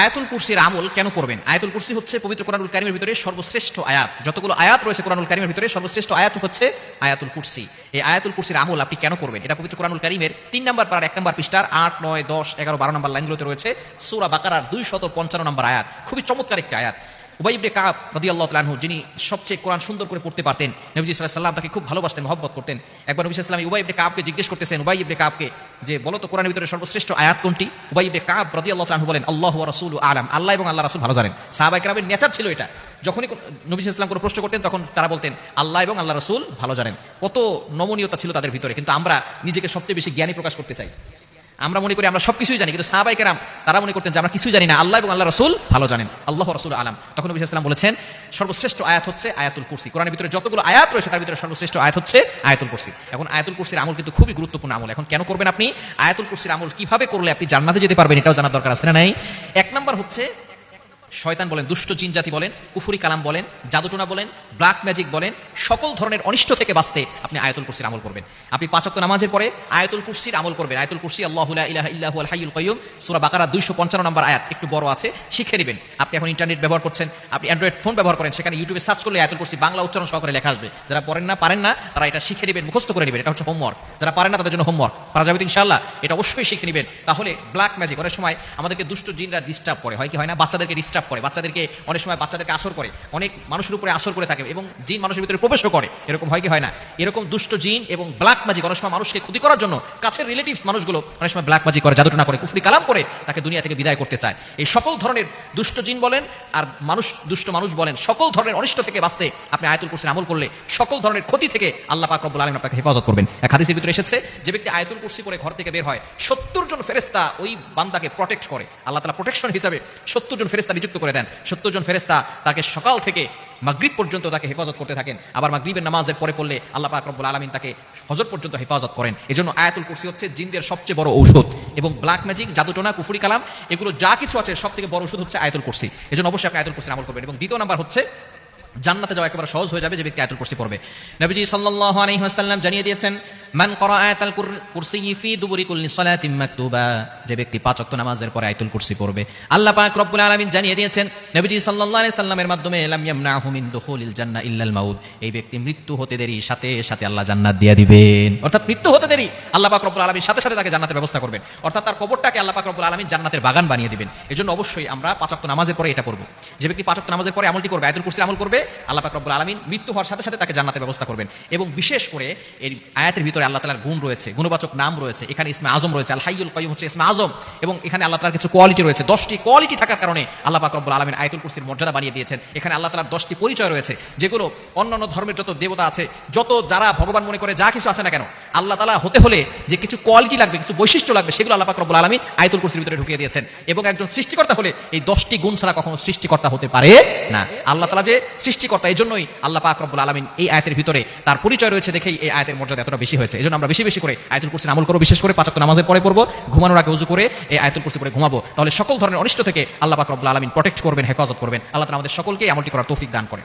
আয়াতুল কুরসির আমল কেন করবেন? আয়াতুল কুরসি হচ্ছে পবিত্র কোরআনুল কারিমের ভিতরে সর্বশ্রেষ্ঠ আয়াত। যতগুলো আয়াত রয়েছে কোরআনুল কারিমের ভিতরে সর্বশ্রেষ্ঠ আয়াত হচ্ছে আয়াতুল কুরসি। এই আয়াতুল কুরসির আমল আপনি কেন করবেন? এটা পবিত্র কোরআনুল কারিমের তিন নম্বর পার এক নম্বর পৃষ্ঠার আট, নয়, দশ, এগারো, বারো নম্বর লাইনগুলোতে রয়েছে সুরা বাকারার দুই শত পঞ্চান্ন নম্বর আয়াত। খুবই চমৎকার একটি আয়াত। উবাই ইবনে কাব রাদিয়াল্লাহু তাআলা আনহু, যিনি সবচেয়ে কোরআন সুন্দর করে পড়তে পারতেন নবী সাল্লাল্লাহু আলাইহি সাল্লাম তাকে খুব ভালোবাসতেন, মহব্বত করতেন। একবার নবী সাল্লাল্লাহু আলাইহি উবাই ইবনে কাবকে জিজ্ঞেস করতেছেন, উবাই ইবনে কাবকে, যে বলো তো কোরআনের ভিতরে সর্বশ্রেষ্ঠ আয়াত কোনটি? উবাই ইবনে কাব রাদিয়াল্লাহু তাআলা আনহু বলেন, আল্লাহু রাসূলু আলাম। আল্লাহ এবং আল্লাহ রাসূল ভালো জানেন। সাহাবায়ে কেরামের নেচার ছিল এটা। যখনই নবী সাল্লাম কোনো প্রশ্ন করতেন, তখন তারা বলতেন, আল্লাহ এবং আল্লাহ রসুল ভালো জানেন। কত নমনীয়তা ছিল তাদের ভিতরে, কিন্তু আমরা নিজেকে সবচেয়ে বেশি জ্ঞানী প্রকাশ করতে চাই। আমরা মনে করি আমরা সব কিছুই জানি, কিন্তু সাহাবাই কেরাম তারা মনে করতেন যে আমরা কিছুই জানি না। আল্লাহ এবং আল্লাহ রসুল ভালো জানেন। আল্লাহ রসুল আলাম। তখন নবী ইসলাম বলেছেন, সর্বশ্রেষ্ঠ আয়াত হচ্ছে আয়াতুল কুরসি। কোরআনের ভিতরে যতগুলো আয়াত রয়েছে, তার ভিতরে সর্বশ্রেষ্ঠ আয়াত হচ্ছে আয়াতুল কুরসি। এখন আয়াতুল কুরসির আমল কিন্তু খুবই গুরুত্বপূর্ণ আমল। এখন কেন করবেন আপনি? আয়াতুল কুরসির আমল কীভাবে করলে আপনি জান্নাতে যেতে পারবেন, এটাও জানার দরকার আছে না নাই? এক নম্বর হচ্ছে শয়তান বলেন, দুষ্ট জিন জাতি বলেন, কুফুরি কালাম বলেন, জাদুটোনা বলেন ব্ল্যাক ম্যাজিক বলেন, সকল ধরনের অনিষ্ট থেকে বাঁচতে আপনি আয়াতুল কুরসির আমল করবেন। আপনি পাঁচক্ত নামাজের পরে আয়াতুল কুরসির আমল করবেন। আয়াতুল কুরসি, আল্লাহু লা ইলাহা ইল্লাহু আল হাইয়ুল কাইয়ুম, সূরা বাকারা 255 নম্বর আয়াত, একটু বড় আছে, শিখে নেবেন। আপনি এখন ইন্টারনেট ব্যবহার করছেন, আপনি অ্যান্ড্রয়েড ফোন ব্যবহার করেন, সেখানে ইউটিউবে সার্চ করলে আয়াতুল কুরসি বাংলা উচ্চারণ সহকারে লেখা আসবে। যারা পড়েন না, পারেন না, তারা এটা শিখে নেবেন, মুখস্থ করে নেবেন, এটা হচ্ছে হোমওয়ার্ক যারা পারেন না, তাদের জন্য হোমওয়ার্ক পারা যাবে তো ইনশাআল্লাহ, এটা অবশ্যই শিখে নেবেন। তাহলে ব্ল্যাক ম্যাজিক অনেক সময় আমাদেরকে দুষ্ট জিনরা ডিস্টার্ব করে। হয় কি হয় না? বাচ্চাদেরকে ডিস্টার্ব করে, বাচ্চাদেরকে অনেক সময় বাচ্চাদেরকে আসর করে, অনেক মানুষের উপরে আসর করে থাকে এবং জিন মানুষের ভিতরে প্রবেশও করে। এরকম হয় কি, হয় না? এরকম দুষ্ট জিন এবং ব্ল্যাক ম্যাজিক অনেক সময় মানুষকে ক্ষতি করার জন্য কাছের রিলেটিভস মানুষগুলো অনেক সময় ব্ল্যাক ম্যাজিক করে, জাদুটনা করে, কুফরি কালাম করে তাকে দুনিয়া থেকে বিদায় করতে চায়। এই সকল ধরনের দুষ্ট জিন বলেন আর মানুষ, দুষ্ট মানুষ বলেন, সকল ধরনের অনিষ্ট থেকে বাঁচতে আপনি আয়াতুল কুরসির আমল করলে সকল ধরনের ক্ষতি থেকে আল্লাহ পাক রব্বুল আলামিন আপনাকে হেফাজত করবেন। এক হাদিসের ভিতরে এসেছে, যে ব্যক্তি আয়াতুল কুরসি পরে ঘর থেকে বের হয়, সত্তর জন ফেরেস্তা ওই বান্দাকে প্রোটেক্ট করে। আল্লাহ তালা প্রোটেকশন হিসাবে সত্তর জন ফেরেস্তা নিযুক্ত করে দেন। সত্তর জন ফেরেস্তা তাকে সকাল থেকে মাগরিব পর্যন্ত তাকে হেফাজত করতে থাকেন। আবার মাগরিবের নামাজের পরে পড়লে আল্লাহ পাক রব্বুল আলামিন তাকে ফজর পর্যন্ত হেফাজত করেন। এজন্য আয়াতুল কুরসি হচ্ছে জিনদের সবচেয়ে বড় ঔষধ এবং ব্ল্যাক ম্যাজিক জাদুটোনা, কুফুরি কালাম, এগুলো যা কিছু আছে সব থেকে বড় ওষুধ হচ্ছে আয়াতুল কুরসি। এজন্য অবশ্যই আপনি আয়াতুল কুরসির আমল করবেন। এবং দ্বিতীয় নাম্বার হচ্ছে, জান্নাতে যাওয়া একেবারে সহজ হয়ে যাবে যে ব্যক্তি আয়াতুল কুরসি পড়বে। নবীজি সাল্লাল্লাহু আলাইহি ওয়াসাল্লাম জানিয়ে দিয়েছেন মান করা আয়াতুল কুরসি ফি দুবুরি কুল্লি সালাতিন মাকতুবা। যে ব্যক্তি পাঁচ ওয়াক্ত নামাজের পরে আয়াতুল কুরসি পড়বে। আল্লাহ পাক রব্বুল আলামিন জানিয়ে দিয়েছেন, নবীজি সাল্লাল্লাহু সাল্লামের মাধ্যমে, লাম ইয়ামনাহু মিন দুখুলিল জান্নাহ ইল্লাল মাউত। এই ব্যক্তি মৃত্যু হতে দেরি, সাথে সাথে আল্লাহ জান্নাত দিয়ে দিবেন। অর্থাৎ মৃত্যু হতে দেরি, আল্লাহ পাক রব্বুল আলামিন সাথে সাথে তাকে জান্নাতের ব্যবস্থা করবেন। অর্থাৎ তার কবরটাকে আল্লাহ পাক রব্বুল আলামিন জান্নাতের বাগান বানিয়ে দিবেন। এজন্য অবশ্যই আমরা পাঁচ ওয়াক্ত নামাজের পরে এটা পড়ব। যে ব্যক্তি পাঁচ ওয়াক্ত নামাজের পরে আমলটি করবে, আয়াতুল কুরসির আমল করবে, আল্লাহ পাক রব্বুল আলামিন মৃত্যু হওয়ার সাথে সাথে তাকে জান্নাতের ব্যবস্থা করবেন। এবং বিশেষ করে এই আয়াতের ভিতরে আল্লাহ তালার গুণ রয়েছে, গুণবাচক নাম রয়েছে, এখানে ইসমে আজম রয়েছে, আল কয়ুম হচ্ছে ইসমে আজম, এবং এখানে আল্লাহ তালার কিছু কোয়ালিটি রয়েছে, দশটি কোয়ালিটি থাকার কারণে আল্লাহ পাক রব্বুল আলামিন আয়াতুল কুরসির মর্যাদা বানিয়ে দিয়েছেন। এখানে আল্লাহ তালার দশটি পরিচয় রয়েছে, যেগুলো অন্যান্য ধর্মের যত দেবতা আছে, যত যারা ভগবান মনে করে যা কিছু আছে না কেন আল্লাহ তাআলা হতে হলে যে কিছু কোয়ালিটি লাগবে, কিছু বৈশিষ্ট্য লাগবে, সেগুলো আল্লাহ পাক রব্বুল আলামিন আয়াতুল কুরসির ভিতরে ঢুকিয়ে দিয়েছেন। এবং একজন সৃষ্টিকর্তা হলে এই দশটি গুণ ছাড়া কখনো সৃষ্টিকর্তা হতে পারে না। আল্লাহ তাআলা যে সৃষ্টিকর্তা এই জন্যই আল্লাহ পাক রব্বুল আলামিন এই আয়াতের ভিতরে তার পরিচয় রয়েছে দেখেই এই আয়াতের মর্যাদা এতটা বেশি হয়েছে। এই জন্য আমরা বেশি বেশি করে আয়াতুল কুরসির আমল করব, বিশেষ করে পাঁচক নামাজের পরে পড়ব, ঘুমানোর আগে উজু করে এই আয়াতুল কুরসি পরে ঘুমাবো। তাহলে সকল ধরনের অনিষ্ট থেকে আল্লাহ পাক রব্বুল আলামিন প্রোটেক্ট করবেন, হেফাজত করবেন। আল্লাহ তালা আমাদের সকলকে আমলটি করার তৌফিক দান করে